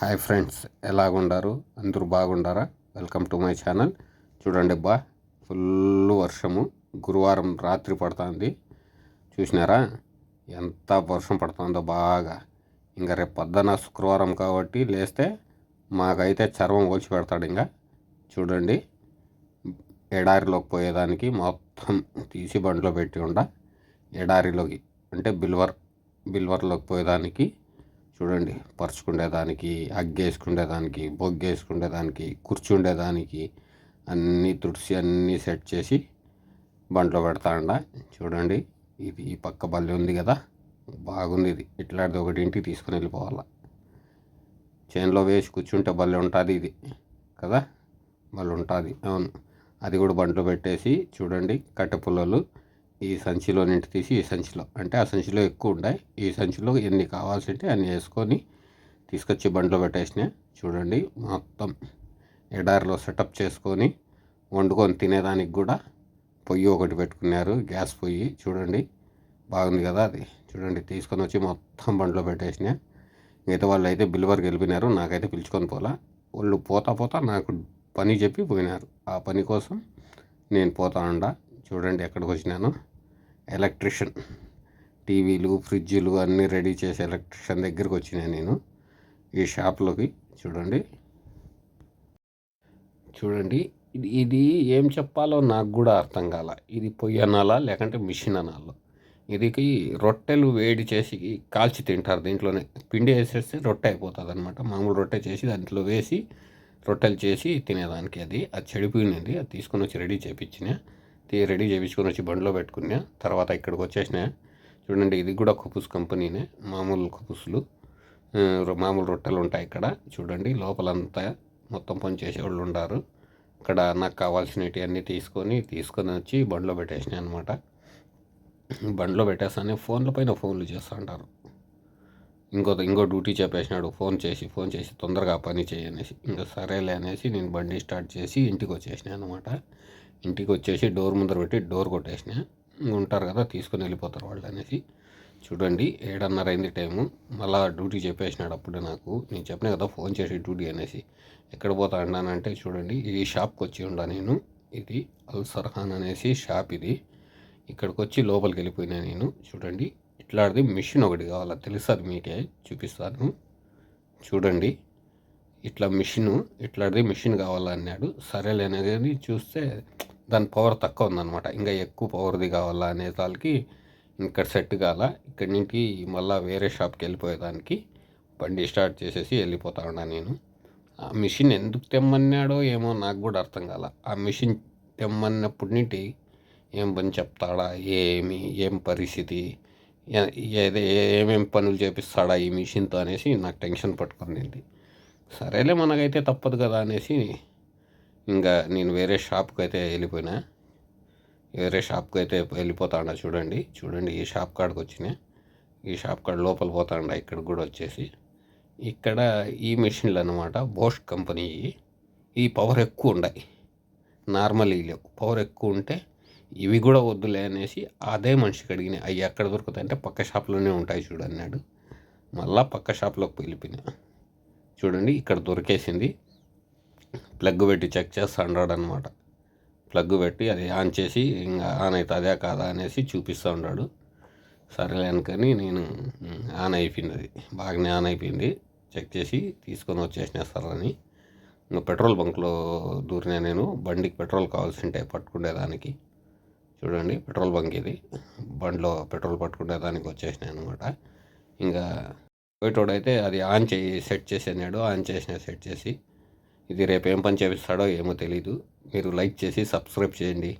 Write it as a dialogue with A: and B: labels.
A: Hi friends ఎలాగుండారు? అందరూ బాగుండారా? Welcome to my channel. చూడండి బా ఫుల్ వర్షము. గురువారం రాత్రి పడుతుంది. చూసినారా? ఎంత వర్షం పడుతుందో బాగా. ఇంకా రేపు పొద్దున శుక్రవారం కాబట్టి లేస్తే మాకైతే చర్మం ఓల్చి పెడతాడు ఇంకా. చూడండి ఎడారిలోకి పోయేదానికి మొత్తం తీసి బండిలో పెట్టి ఉండ. ఎడారిలోకి అంటే బిల్వర్ బిల్వర్లోకి పోయేదానికి చూడండి పరుచుకునేదానికి అగ్గేసుకునేదానికి బొగ్గేసుకునేదానికి కూర్చుండేదానికి అన్నీ తుడిసి అన్నీ సెట్ చేసి బంట్లో పెడతాండ చూడండి ఇది ఈ పక్క బల్లి ఉంది కదా బాగుంది ఇది. ఇట్లాంటిది ఒకటి ఇంటికి తీసుకుని వెళ్ళిపోవాలా. చేనులో వేసి కూర్చుంటే బల్లి ఉంటుంది ఇది కదా? బల్లి ఉంటుంది అవును. అది కూడా బంట్లో పెట్టేసి చూడండి కట్టె పుల్లలు ఈ సంచిలో నింటి తీసి ఈ సంచిలో అంటే ఆ సంచిలో ఎక్కువ ఉన్నాయి ఈ సంచిలో ఎన్ని కావాల్సింటే అన్ని వేసుకొని తీసుకొచ్చి బండ్లో పెట్టేసినా చూడండి మొత్తం ఎడారిలో సెటప్ చేసుకొని వండుకొని తినేదానికి కూడా పొయ్యి ఒకటి పెట్టుకున్నారు. గ్యాస్ పొయ్యి చూడండి. బాగుంది కదా అది. చూడండి తీసుకొని వచ్చి మొత్తం బండ్లో పెట్టేసినా. మిగతా వాళ్ళు అయితే బిల్వర్కి వెళ్ళిపోయినారు నాకైతే పిలుచుకొని పోలా. వాళ్ళు పోతా పోతా నాకు పని చెప్పి పోయినారు. ఆ పని కోసం నేను పోతా ఉండ. చూడండి ఎక్కడికి వచ్చినాను. ఎలక్ట్రిషియన్ టీవీలు ఫ్రిడ్జ్లు అన్నీ రెడీ చేసే ఎలక్ట్రిషియన్ దగ్గరికి వచ్చినాను నేను. ఈ షాప్లోకి చూడండి. చూడండి ఇది ఇది ఏం చెప్పాలో నాకు కూడా అర్థం కాల. ఇది పొయ్యి అనాలా లేకంటే మిషన్ అనాలా? ఇదికి రొట్టెలు వేడి చేసి కాల్చి తింటారు దీంట్లోనే. పిండి వేసేస్తే రొట్టె అయిపోతుంది అనమాట మామూలు రొట్టె చేసి దాంట్లో వేసి రొట్టెలు చేసి తినేదానికి అది. అది చెడిపోయినది అది తీసుకొని వచ్చి రెడీ చేయించిన రెడీ చేయించుకొని వచ్చి బండిలో పెట్టుకున్నా తర్వాత ఇక్కడికి వచ్చేసిన. చూడండి ఇది కూడా కుపుస్ కంపెనీనే మామూలు కుపుసులు మామూలు రొట్టెలు ఉంటాయి ఇక్కడ. చూడండి లోపలంతా మొత్తం పని చేసేవాళ్ళు ఉంటారు ఇక్కడ నాకు కావాల్సినవి అన్నీ తీసుకొని తీసుకొని వచ్చి బండిలో పెట్టేసినాయి అనమాట బండిలో పెట్టేస్తానే ఫోన్ల పైన ఫోన్లు చేస్తూ ఉంటారు. ఇంకో ఇంకో డ్యూటీ చెప్పేసినాడు. ఫోన్ చేసి ఫోన్ చేసి తొందరగా పని చేయనేసి ఇంకా సరేలే అనేసి నేను బండి స్టార్ట్ చేసి ఇంటికి వచ్చేసిన అనమాట ఇంటికి వచ్చేసి డోర్ ముందర పెట్టి డోర్ కొట్టేసిన. ఉంటారు కదా తీసుకొని వెళ్ళిపోతారు వాళ్ళు అనేసి. చూడండి ఏడన్నర అయింది టైము. మళ్ళా డ్యూటీ చెప్పేసినాడు అప్పుడే నాకు. నేను చెప్పిన కదా ఫోన్ చేసి డ్యూటీ అనేసి. ఎక్కడ పోతా అన్నానంటే చూడండి ఈ షాప్కి వచ్చి ఉండా నేను. ఇది అల్సర్హాన్ అనేసి షాప్ ఇది. ఇక్కడికి వచ్చి లోపలికి వెళ్ళిపోయినా నేను. చూడండి ఇట్లాంటిది మిషన్ ఒకటి కావాలా? అది మీకే? చూపిస్తాను. చూడండి. ఇట్లా మిషను ఇట్లాంటిది మిషన్ కావాలన్నాడు సరేలేనది చూస్తే దాని పవర్ తక్కువ ఉందన్నమాట. ఇంకా ఎక్కువ పవర్ది కావాలా అనే దానికి ఇక్కడ సెట్ కాల. ఇక్కడి నుంచి మళ్ళీ వేరే షాప్కి వెళ్ళిపోయేదానికి బండి స్టార్ట్ చేసేసి వెళ్ళిపోతా ఉన్నా నేను. ఆ మిషన్ ఎందుకు తెమ్మన్నాడో ఏమో నాకు కూడా అర్థం కాల. ఆ మిషన్ తెమ్మన్నప్పటి నుండి ఏం పని చెప్తాడా? ఏమి? ఏం పరిస్థితి? ఏదే ఏమేమి పనులు చేపిస్తాడా ఈ మిషన్తో అనేసి నాకు టెన్షన్ పట్టుకునింది. సరేలే మనకైతే తప్పదు కదా అనేసి ఇంకా నేను వేరే షాప్కి అయితే వెళ్ళిపోయినా. వేరే షాప్కి అయితే వెళ్ళిపోతాడా చూడండి. చూడండి ఈ షాప్ కాడికి వచ్చినా. ఈ షాప్ కాడ లోపల పోతాండ ఇక్కడ కూడా వచ్చేసి. ఇక్కడ ఈ మిషన్లు అనమాట బోష్ కంపెనీ ఈ పవర్ ఎక్కువ ఉన్నాయి నార్మల్ లేవు. పవర్ ఎక్కువ ఉంటే ఇవి కూడా వద్దులే అనేసి అదే మనిషికి అడిగినాయి. అవి ఎక్కడ దొరుకుతాయి అంటే పక్క షాప్లోనే ఉంటాయి చూడు అన్నాడు. మళ్ళా పక్క షాప్లోకి వెళ్ళిపోయినా. చూడండి ఇక్కడ దొరికేసింది. ప్లగ్ పెట్టి చెక్ చేస్తా అన్నాడు అనమాట ప్లగ్ పెట్టి అది ఆన్ చేసి ఇంకా ఆన్ అవుతుందా కాదా అనేసి చూపిస్తూ ఉన్నాడు సరేలే అనుకని నేను ఆన్ అయిపోయింది అది. బాగానే ఆన్ అయిపోయింది. చెక్ చేసి తీసుకొని వచ్చేసిన సార్ అని ఇంకా పెట్రోల్ బంక్లో దూరినా నేను. బండికి పెట్రోల్ కావాల్సి ఉంటే పట్టుకునేదానికి చూడండి పెట్రోల్ బంక్ ఇది. బండ్లో పెట్రోల్ పట్టుకునేదానికి వచ్చేసినాయి అనమాట ఇంకా పోయేటోడైతే అది ఆన్ చేయి సెట్ చేసేనాడు ఆన్ చేసిన సెట్ చేసి ఇది రేపు ఏం పని చేపిస్తాడో ఏమో తెలీదు. మీరు లైక్ చేసి సబ్స్క్రైబ్ చేయండి.